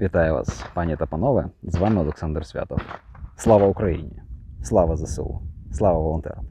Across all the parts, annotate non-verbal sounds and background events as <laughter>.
Вітаю вас, пані та панове. З вами Олександр Святов. Слава Україні! Слава ЗСУ! Слава волонтерам!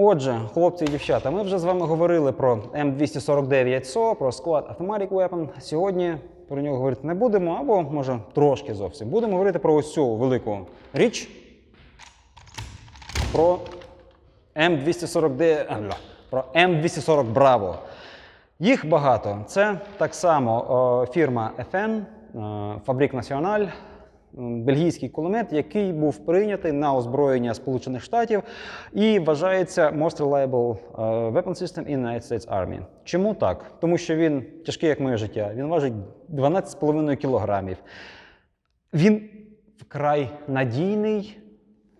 Отже, хлопці і дівчата, ми вже з вами говорили про М249 СО, про Squad Automatic Weapon. Сьогодні про нього говорити не будемо, або може трошки зовсім. Будемо говорити про ось цю велику річ. Про М249 про М240 Bravo. Їх багато. Це так само о, фірма FN, е, Фабрик Національ, бельгійський кулемет, який був прийнятий на озброєння Сполучених Штатів і вважається most reliable е, weapon system in United States Army. Чому так? Тому що він тяжкий, як моє життя. Він важить 12,5 кілограмів. Він вкрай надійний.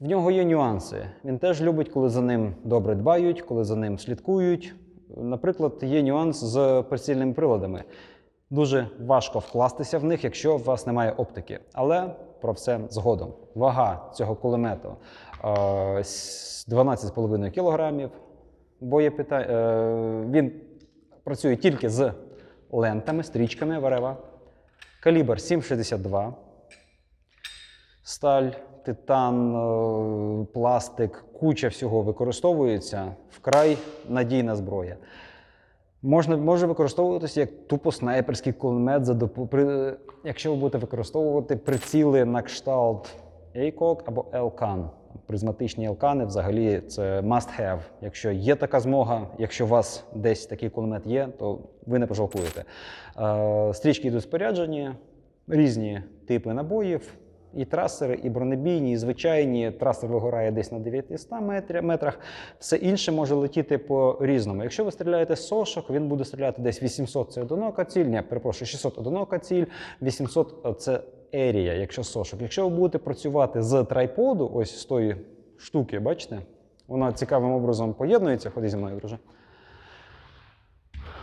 В нього є нюанси. Він теж любить, коли за ним добре дбають, коли за ним слідкують. Наприклад, є нюанс з прицільними приладами. Дуже важко вкластися в них, якщо у вас немає оптики. Але про все згодом. Вага цього кулемету е, с- 12,5 кілограмів. Боєпита... Він працює тільки з лентами, стрічками варева. Калібр 7,62 сталь, титан, е, пластик, куча всього використовується. Вкрай надійна зброя. Можна, може використовуватися як тупо снайперський кулемет, за допо- при, якщо ви будете використовувати приціли на кшталт ACOG або LCAN. Призматичні елкани взагалі це must have. Якщо є така змога, якщо у вас десь такий кулемет є, то ви не пожалкуєте. Е, стрічки йдуть споряджені, різні типи набоїв. І трасери, і бронебійні, і звичайні. Трасер вигорає десь на 900 метрах. Все інше може летіти по різному. Якщо ви стріляєте з сошок, він буде стріляти десь 800 це одинока ціль. Ні, перепрошую, 600 одинока ціль, 800 це ерія, якщо сошок. Якщо ви будете працювати з трайподу, ось з тої штуки, бачите, вона цікавим образом поєднується. Ходи зі мною, друже.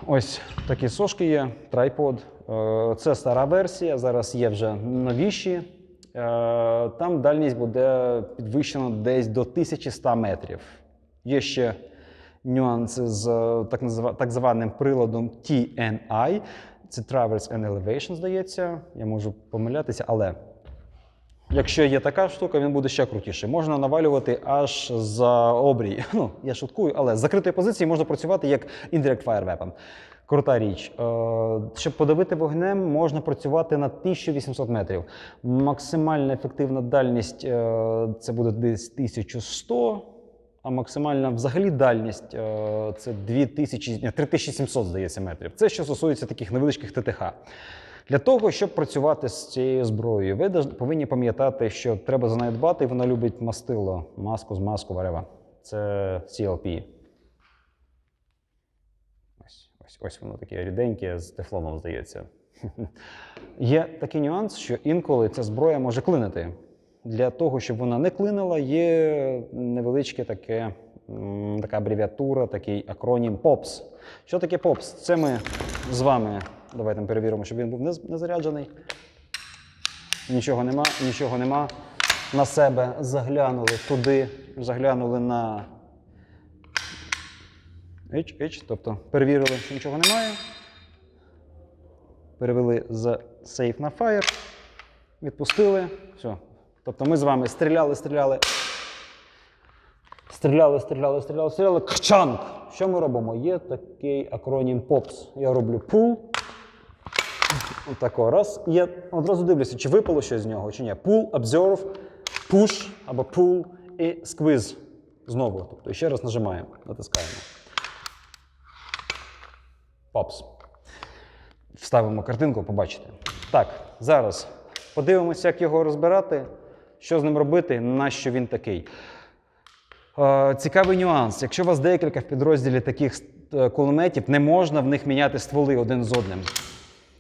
Ось такі сошки є, трайпод. Е, Це стара версія, зараз є вже новіші. Е, Там дальність буде підвищена десь до 1100 метрів. Є ще нюанси з е, так, званим приладом TNI. Це Traverse and Elevation, здається. Я можу помилятися, але Якщо є така штука, він буде ще крутіший. Можна навалювати аж за обрій. <laughs> Ну, я шуткую, але з закритої позиції можна працювати як Indirect Fire Weapon. Крута річ. Е, Щоб подавити вогнем, можна працювати на 1800 метрів. Максимальна ефективна дальність е, це буде десь 1100, а максимальна взагалі дальність е, це 2000, ні, 3700, здається, метрів. Це що стосується таких невеличких ТТХ. Для того, щоб працювати з цією зброєю, ви повинні пам'ятати, що треба за нею дбати, і вона любить мастило, маску з маску варева. Це CLP. Ось, ось, воно таке ріденьке з тефлоном, здається. <laughs> Є такий нюанс, що інколи ця зброя може клинити. Для того, щоб вона не клинила, є невеличке таке, така абревіатура, такий акронім POPS. Що таке POPS? Це ми з вами, давайте перевіримо, щоб він був не заряджений. Нічого нема, нічого нема. На себе заглянули туди, заглянули на H, H, тобто перевірили, що нічого немає. Перевели з Safe на Fire, відпустили. Все. Тобто ми з вами стріляли, стріляли. Стріляли, стріляли, стріляли, стріляли. Кчанк! Що ми робимо? Є такий акронім POPS. Я роблю pull. Отако. Раз. Я одразу дивлюся, чи випало щось з нього, чи ні. Pull, observe, push або pull і squeeze. Знову. Тобто ще раз нажимаємо, натискаємо. Pops. Вставимо картинку, побачите. Так, зараз подивимося, як його розбирати, що з ним робити, на що він такий. Е, Цікавий нюанс. Якщо у вас декілька в підрозділі таких е, кулеметів, не можна в них міняти стволи один з одним,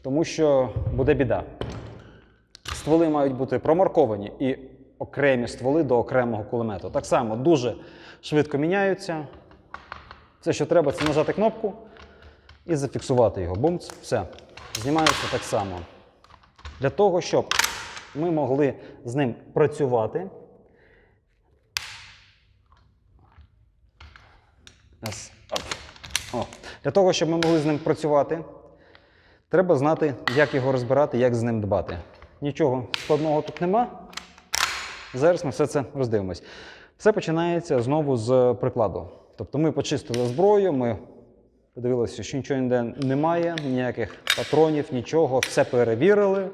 тому що буде біда. Стволи мають бути промарковані і окремі стволи до окремого кулемету. Так само дуже швидко міняються. Все, що треба, це нажати кнопку і зафіксувати його. Бумц, все. Знімається так само. Для того, щоб ми могли з ним працювати. О. Для того, щоб ми могли з ним працювати, треба знати, як його розбирати, як з ним дбати. Нічого складного тут нема. Зараз ми все це роздивимось. Все починається знову з прикладу. Тобто ми почистили зброю, ми подивилися, що нічого ніде немає, ніяких патронів, нічого, все перевірили,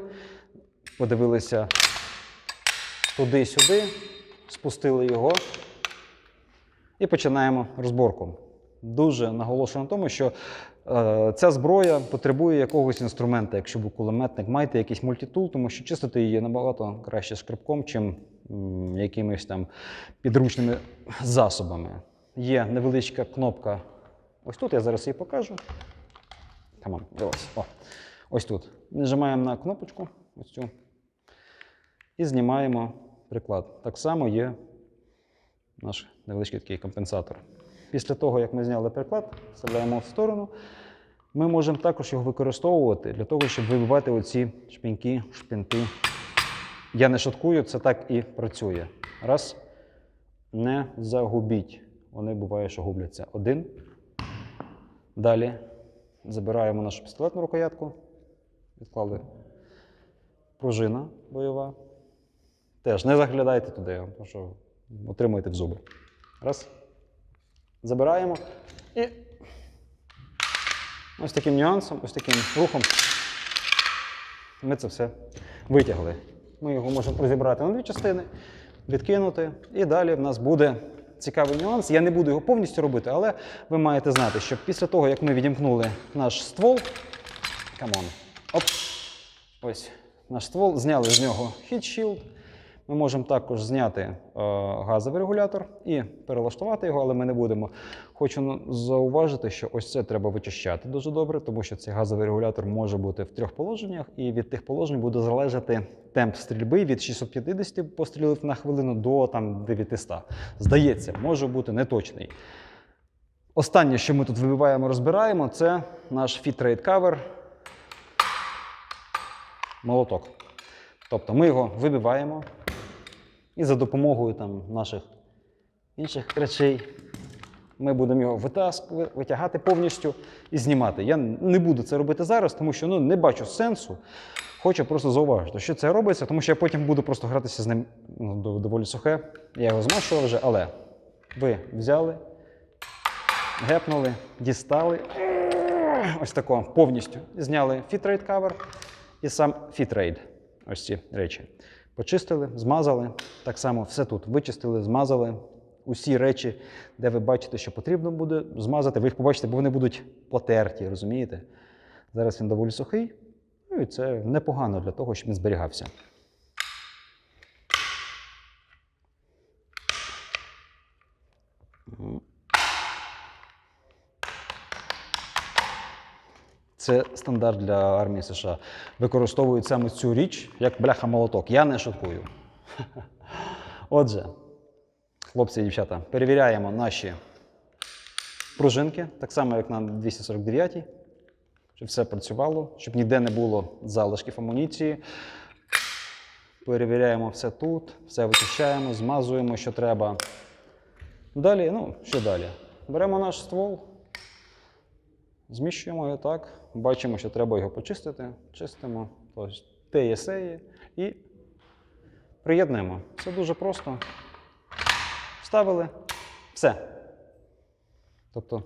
подивилися туди-сюди, спустили його і починаємо розборку. Дуже наголошую на тому, що е, ця зброя потребує якогось інструмента. Якщо ви кулеметник, майте якийсь мультитул, тому що чистити її набагато краще шкребком, чим м, якимись там підручними засобами. Є невеличка кнопка. Ось тут я зараз її покажу. Come дивись. О, ось тут. Нажимаємо на кнопочку, ось цю, і знімаємо приклад. Так само є наш невеличкий такий компенсатор. Після того, як ми зняли приклад, вставляємо в сторону, ми можемо також його використовувати для того, щоб вибивати оці шпіньки, шпинти. Я не шуткую, це так і працює. Раз. Не загубіть. Вони буває, що губляться. Один. Далі забираємо нашу пістолетну рукоятку. Відклали пружина бойова. Теж не заглядайте туди, тому що отримуєте в зуби. Раз. Забираємо. І ось таким нюансом, ось таким рухом ми це все витягли. Ми його можемо розібрати на дві частини, відкинути. І далі в нас буде цікавий нюанс. Я не буду його повністю робити, але ви маєте знати, що після того, як ми відімкнули наш ствол, камон, оп, ось наш ствол, зняли з нього shield, ми можемо також зняти е, газовий регулятор і перелаштувати його, але ми не будемо. Хочу зауважити, що ось це треба вичищати дуже добре, тому що цей газовий регулятор може бути в трьох положеннях, і від тих положень буде залежати темп стрільби від 650 пострілів на хвилину до там, 900. Здається, може бути неточний. Останнє, що ми тут вибиваємо, розбираємо, це наш Rate Cover молоток. Тобто ми його вибиваємо і за допомогою там, наших інших речей ми будемо його витягати повністю і знімати. Я не буду це робити зараз, тому що ну, не бачу сенсу. Хочу просто зауважити, що це робиться, тому що я потім буду просто гратися з ним ну, доволі сухе. Я його змащував вже, але ви взяли, гепнули, дістали. Ось тако повністю зняли фітрейд кавер і сам фітрейд. Ось ці речі. Почистили, змазали. Так само все тут вичистили, змазали. Усі речі, де ви бачите, що потрібно буде змазати, ви їх побачите, бо вони будуть потерті, розумієте? Зараз він доволі сухий, ну і це непогано для того, щоб він зберігався. Це стандарт для армії США. Використовують саме цю річ як бляха-молоток. Я не шуткую. <laughs> Отже, хлопці і дівчата, перевіряємо наші пружинки, так само, як на 249 й щоб все працювало, щоб ніде не було залишків амуніції. Перевіряємо все тут, все вичищаємо, змазуємо, що треба. Далі, ну, що далі? Беремо наш ствол, зміщуємо його так, бачимо, що треба його почистити, чистимо, тобто ТСЕ і приєднуємо. Все дуже просто. Вставили, все. Тобто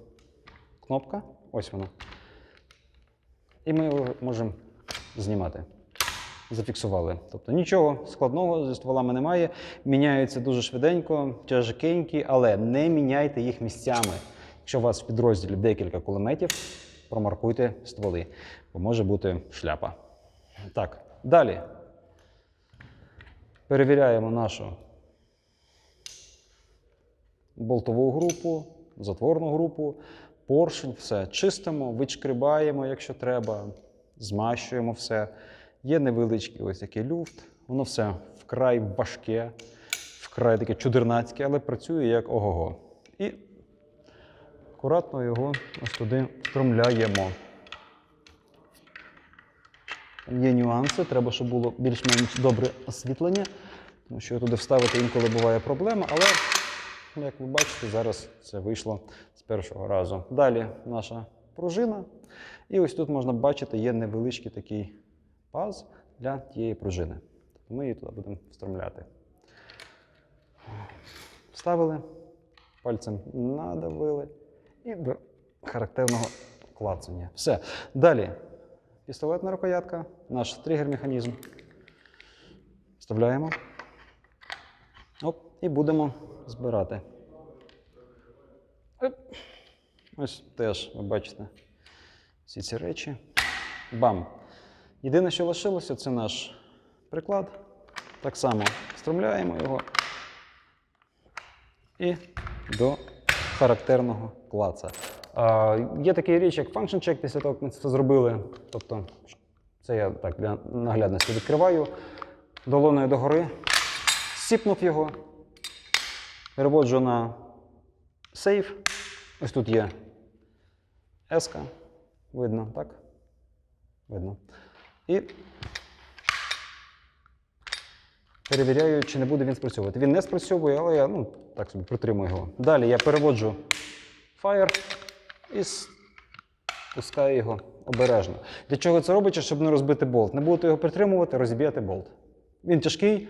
кнопка, ось вона. І ми його можемо знімати. Зафіксували. Тобто нічого складного зі стволами немає. Міняються дуже швиденько, тяжкенькі, але не міняйте їх місцями. Якщо у вас в підрозділі декілька кулеметів, промаркуйте стволи, бо може бути шляпа. Так, далі. Перевіряємо нашу болтову групу, затворну групу, поршень, все чистимо, вичкрибаємо, якщо треба, змащуємо все. Є невеличкий ось такий люфт, воно все вкрай важке, вкрай таке чудернацьке, але працює як ого-го. І акуратно його ось туди встромляємо. Є нюанси, треба, щоб було більш-менш добре освітлення, тому що туди вставити інколи буває проблема, але, як ви бачите, зараз це вийшло з першого разу. Далі наша пружина. І ось тут можна бачити, є невеличкий такий паз для тієї пружини. Тобто ми її туди будемо встромляти. Вставили, пальцем надавили і до характерного клацання. Все. Далі пістолетна рукоятка, наш тригер-механізм. Вставляємо. Оп, і будемо збирати. Оп. Ось теж ви бачите всі ці речі. Бам! Єдине, що лишилося, це наш приклад. Так само встромляємо його і до характерного клаца. А, є така річ, як function check після того, як ми це зробили. Тобто, це я так для наглядності відкриваю долоною догори, сіпнув його, переводжу на сейф. Ось тут є еска. Видно, так? Видно. І перевіряю, чи не буде він спрацьовувати. Він не спрацьовує, але я ну, так собі притримую його. Далі я переводжу Fire і спускаю його обережно. Для чого це робиться? Щоб не розбити болт. Не будете його притримувати, розіб'єте болт. Він тяжкий,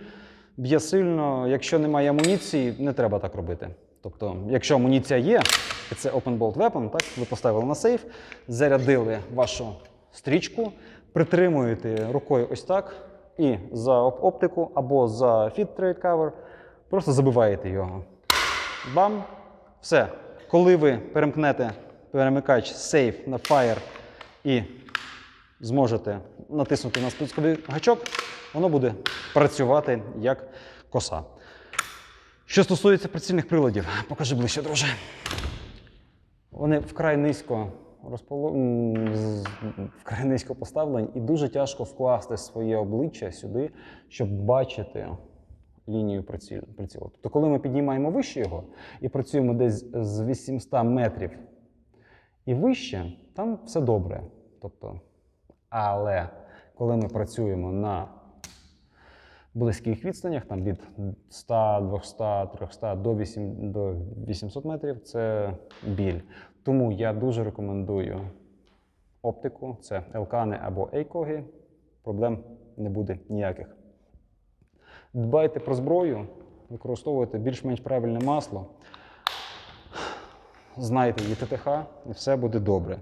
б'є сильно. Якщо немає амуніції, не треба так робити. Тобто, якщо амуніція є, і це Open Bolt Weapon, так, ви поставили на сейф, зарядили вашу стрічку, притримуєте рукою ось так, і за оптику або за Fit Trade Cover просто забиваєте його. Бам! Все. Коли ви перемкнете перемикач Safe на Fire і зможете натиснути на спусковий гачок, воно буде працювати як коса. Що стосується прицільних приладів, покажи ближче, друже. Вони вкрай низько розполо... вкрай низько поставлені, і дуже тяжко вкласти своє обличчя сюди, щоб бачити лінію прицілу. Тобто, коли ми піднімаємо вище його і працюємо десь з 800 метрів і вище, там все добре. Тобто, але коли ми працюємо на близьких відстанях, там від 100, 200, 300 до, 8, до 800 метрів це біль. Тому я дуже рекомендую оптику, це елкани або ейкоги. Проблем не буде ніяких. Дбайте про зброю, використовуйте більш-менш правильне масло. Знайте її ТТХ, і все буде добре.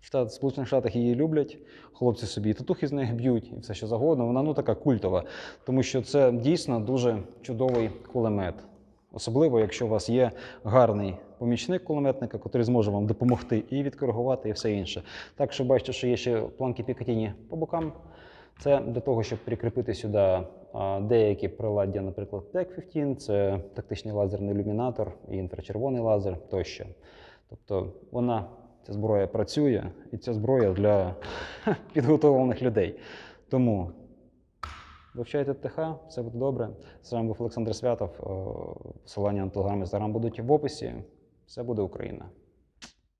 В Сполучених Штатах її люблять, хлопці собі і татухи з неї б'ють, і все що завгодно. Вона ну така культова, тому що це дійсно дуже чудовий кулемет. Особливо, якщо у вас є гарний помічник кулеметника, який зможе вам допомогти і відкоригувати, і все інше. Так що бачите, що є ще планки Пікатіні по бокам. Це для того, щоб прикріпити сюди деякі приладдя, наприклад, TEC-15, це тактичний лазерний ілюмінатор і інфрачервоний лазер тощо. Тобто вона, ця зброя працює, і ця зброя для підготовлених людей. Тому Вивчайте ТХ, все буде добре. З вами був Олександр Святов. Е, Посилання на телеграм, інстаграм будуть в описі. Все буде Україна.